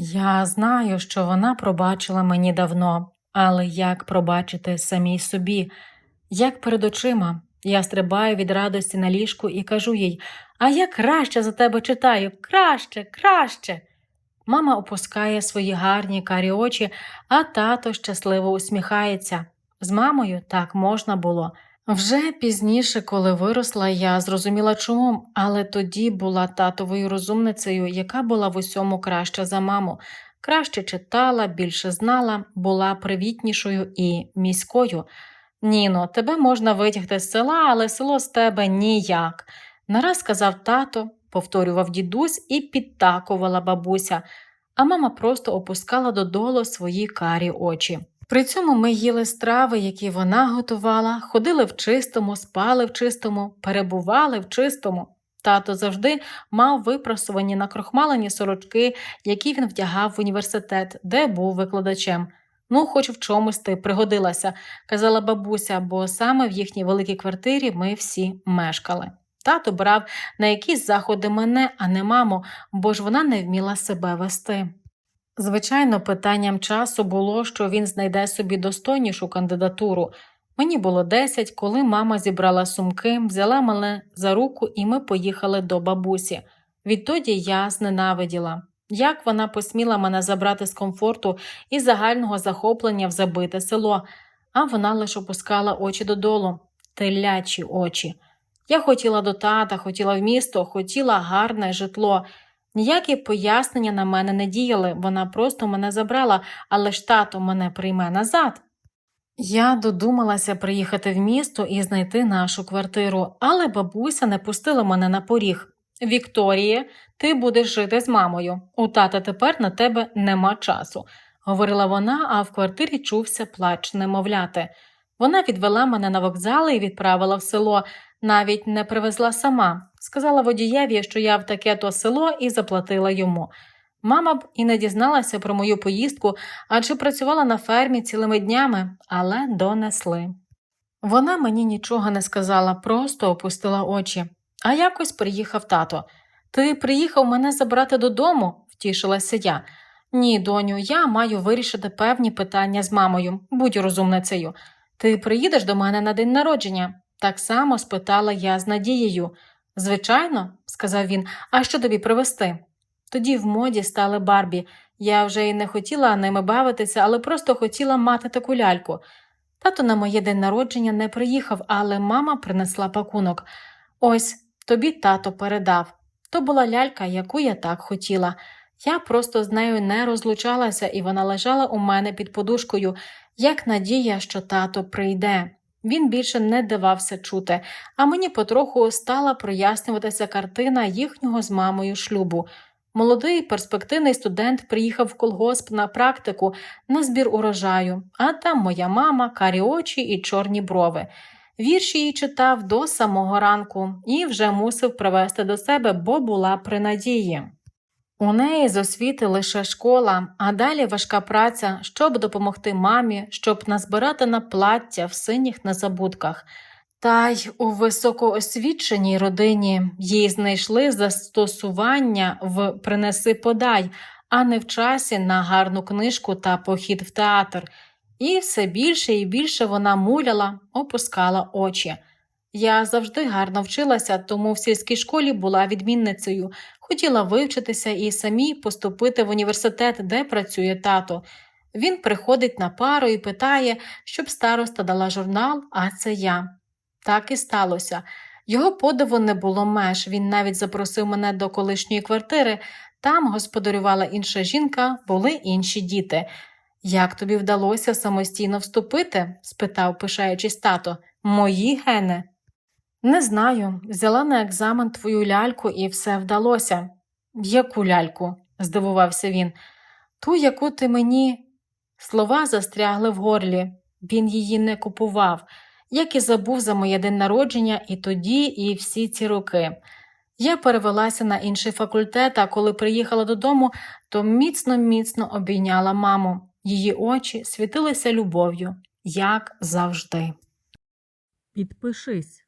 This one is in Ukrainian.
Я знаю, що вона пробачила мені давно, але як пробачити самій собі? Як перед очима? Я стрибаю від радості на ліжку і кажу їй: А я краще за тебе читаю, краще, краще. Мама опускає свої гарні карі очі, а тато щасливо усміхається. З мамою так можна було. Вже пізніше, коли виросла, я зрозуміла чому, але тоді була татовою розумницею, яка була в усьому краща за маму. Краще читала, більше знала, була привітнішою і міською. Ніно, тебе можна витягти з села, але село з тебе ніяк. Нараз сказав тато, повторював дідусь і підтакувала бабуся, а мама просто опускала додолу свої карі очі. При цьому ми їли страви, які вона готувала, ходили в чистому, спали в чистому, перебували в чистому. Тато завжди мав випрасувані накрохмалені сорочки, які він вдягав в університет, де був викладачем. Ну, хоч в чомусь ти пригодилася, казала бабуся, бо саме в їхній великій квартирі ми всі мешкали. Тато брав на якісь заходи мене, а не маму, бо ж вона не вміла себе вести. Звичайно, питанням часу було, що він знайде собі достойнішу кандидатуру. Мені було 10, коли мама зібрала сумки, взяла мене за руку, і ми поїхали до бабусі. Відтоді я зненавиділа. Як вона посміла мене забрати з комфорту і загального захоплення в забите село, а вона лише опускала очі додолу, телячі очі. Я хотіла до тата, хотіла в місто, хотіла гарне житло. Ніякі пояснення на мене не діяли, вона просто мене забрала, але ж тато мене прийме назад. Я додумалася приїхати в місто і знайти нашу квартиру, але бабуся не пустила мене на поріг. Вікторіє, ти будеш жити з мамою. У тата тепер на тебе нема часу, говорила вона, а в квартирі чувся плач немовляти. Вона відвела мене на вокзал і відправила в село, навіть не привезла сама. Сказала водієві, що я в таке то село і заплатила йому. Мама б і не дізналася про мою поїздку, адже працювала на фермі цілими днями, але донесли. Вона мені нічого не сказала, просто опустила очі. А якось приїхав тато. Ти приїхав мене забрати додому, втішилася я. Ні, доню, я маю вирішити певні питання з мамою, будь розумницею. Ти приїдеш до мене на день народження? Так само спитала я з надією. Звичайно, сказав він, а що тобі привезти? Тоді в моді стали Барбі. Я вже й не хотіла ними бавитися, але просто хотіла мати таку ляльку. Тато на моє день народження не приїхав, але мама принесла пакунок. Ось тобі тато передав. То була лялька, яку я так хотіла. Я просто з нею не розлучалася, і вона лежала у мене під подушкою, як надія, що тато прийде. Він більше не давався чути, а мені потроху стала прояснюватися картина їхнього з мамою шлюбу. Молодий перспективний студент приїхав в колгосп на практику на збір урожаю, а там моя мама, карі очі і чорні брови. Вірші їй читав до самого ранку і вже мусив привезти до себе, бо була при надії. У неї з освіти лише школа, а далі важка праця, щоб допомогти мамі, щоб назбирати на плаття в синіх незабудках. Та й у високоосвіченій родині їй знайшли застосування в принеси подай, а не в часі на гарну книжку та похід в театр. І все більше і більше вона муляла, опускала очі. Я завжди гарно вчилася, тому в сільській школі була відмінницею, хотіла вивчитися і самій поступити в університет, де працює тато. Він приходить на пару і питає, щоб староста дала журнал, а це я. Так і сталося. Його подиву не було меж. Він навіть запросив мене до колишньої квартири. Там господарювала інша жінка, були інші діти. Як тобі вдалося самостійно вступити? спитав, пишаючись тато. Мої гени. Не знаю. Взяла на екзамен твою ляльку і все вдалося. Яку ляльку? здивувався він. Ту, яку ти мені. Слова застрягли в горлі. Він її не купував, як і забув за моє день народження і тоді, і всі ці роки. Я перевелася на інший факультет, а коли приїхала додому, то міцно міцно обійняла маму. Її очі світилися любов'ю, як завжди. Підпишись.